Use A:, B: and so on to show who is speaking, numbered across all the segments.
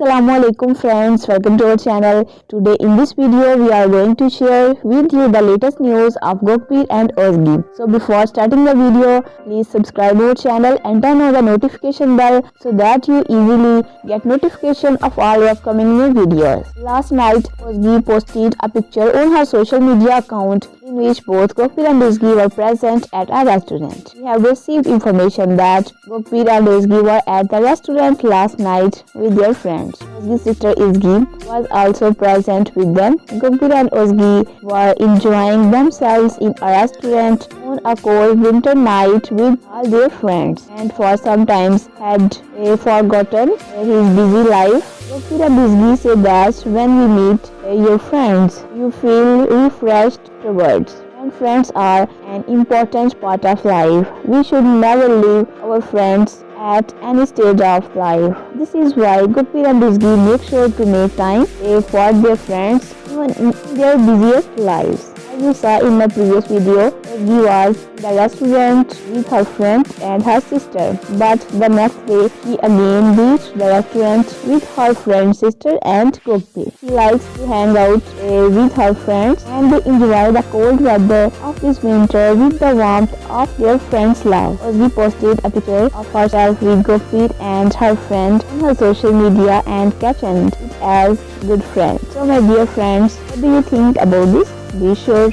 A: Assalamu alaikum friends. Welcome to our channel. Today in this video we are going to share with you the latest news of Gokpir and Ozgi. So before starting the video please subscribe our channel and turn on the notification bell so that you easily get notification of all upcoming new videos. Last night Ozgi posted a picture on her social media account in which both Gokpir and Ozgi were present at a restaurant we have received information that Gokpir and Ozgi were at the restaurant last night with their friends. Ozgi's sister Izgi was also present with them. Gokpir and Ozgi were enjoying themselves in a restaurant on a cold winter night with all their friends and for some time had forgotten his busy life. Gokpir and Izgi say that when we meet your friends, you feel refreshed towards and friends are an important part of life. We should never leave our friends at any stage of life. This is why and Rizgi make sure to make time eh, for their friends even in their busiest lives As you saw in my previous video, Was the restaurant with her friend and her sister. But the next day, she again reached the restaurant with her friend, sister and Gokpi. She likes to hang out uh, with her friends and enjoy the cold weather of this winter with the warmth of their friend's love. Ozgi posted a picture of herself with Gokpi and her friend on her social media and captioned it as good friend. So my dear friends, what do you think about this? be sure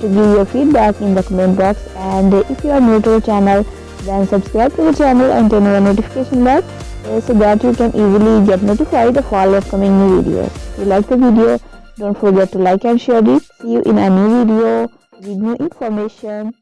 A: to give your feedback in the comment box and if you are new to the channel then subscribe to the channel and turn on the notification bell uh, so that you can easily get notified of all upcoming new videos. If you like the video, don't forget to like and share it. See you in a new video with new information.